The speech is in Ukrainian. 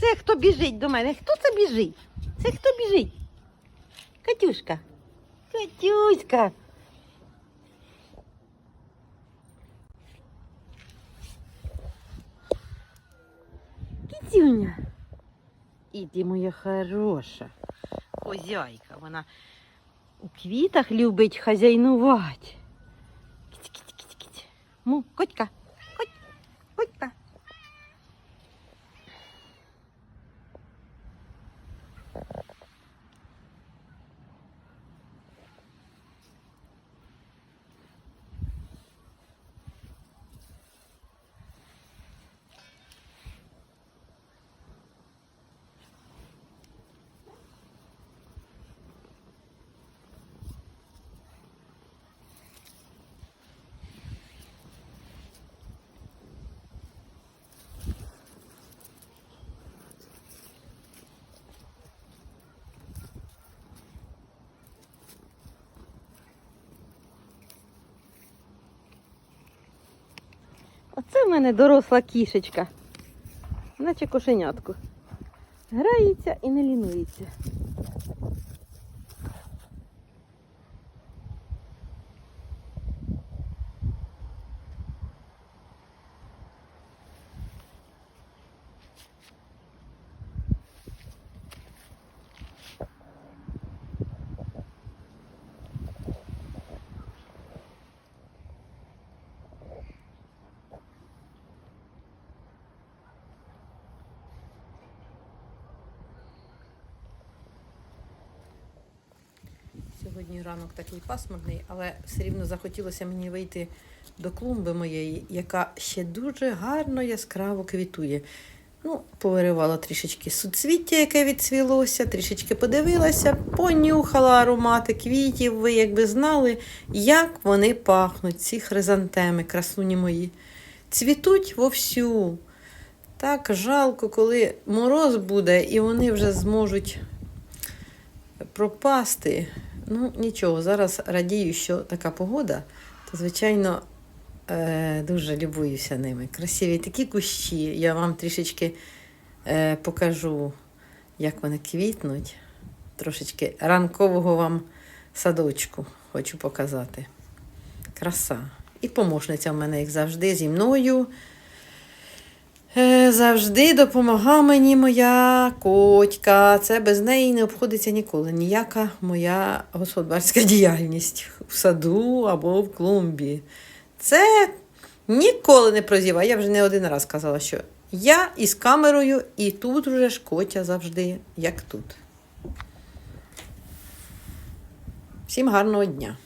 це хто біжить до мене? Хто це біжить? Це хто біжить? Катюшка. Катюська. Кітюня. Іди, моя хороша. Хозяйка. Вона у квітах любить хазяйнувати. Кіть, кіть, кіть, кіть. Му, котька. Оце в мене доросла кішечка. Наче кошенятку. Грається і не лінується. Сьогодні ранок такий пасмурний, але все рівно захотілося мені вийти до клумби моєї, яка ще дуже гарно яскраво квітує. Ну, повиривала трішечки суцвіття, яке відцвілося, трішечки подивилася, понюхала аромати квітів. Ви якби знали, як вони пахнуть, ці хризантеми, красуні мої. Цвітуть вовсю. Так жалко, коли мороз буде, і вони вже зможуть пропасти. Ну, нічого, зараз радію, що така погода, то, звичайно, е, дуже любуюся ними. Красиві такі кущі. Я вам трішечки е, покажу, як вони квітнуть. Трошечки ранкового вам садочку хочу показати. Краса. І помощниця в мене, як завжди, зі мною. Е, Завжди допомагає мені моя котька. Це без неї не обходиться ніколи. Ніяка моя господарська діяльність в саду або в клумбі. Це ніколи не прозіває. Я вже не один раз казала, що я із камерою, і тут вже ж котя завжди, як тут. Всім гарного дня!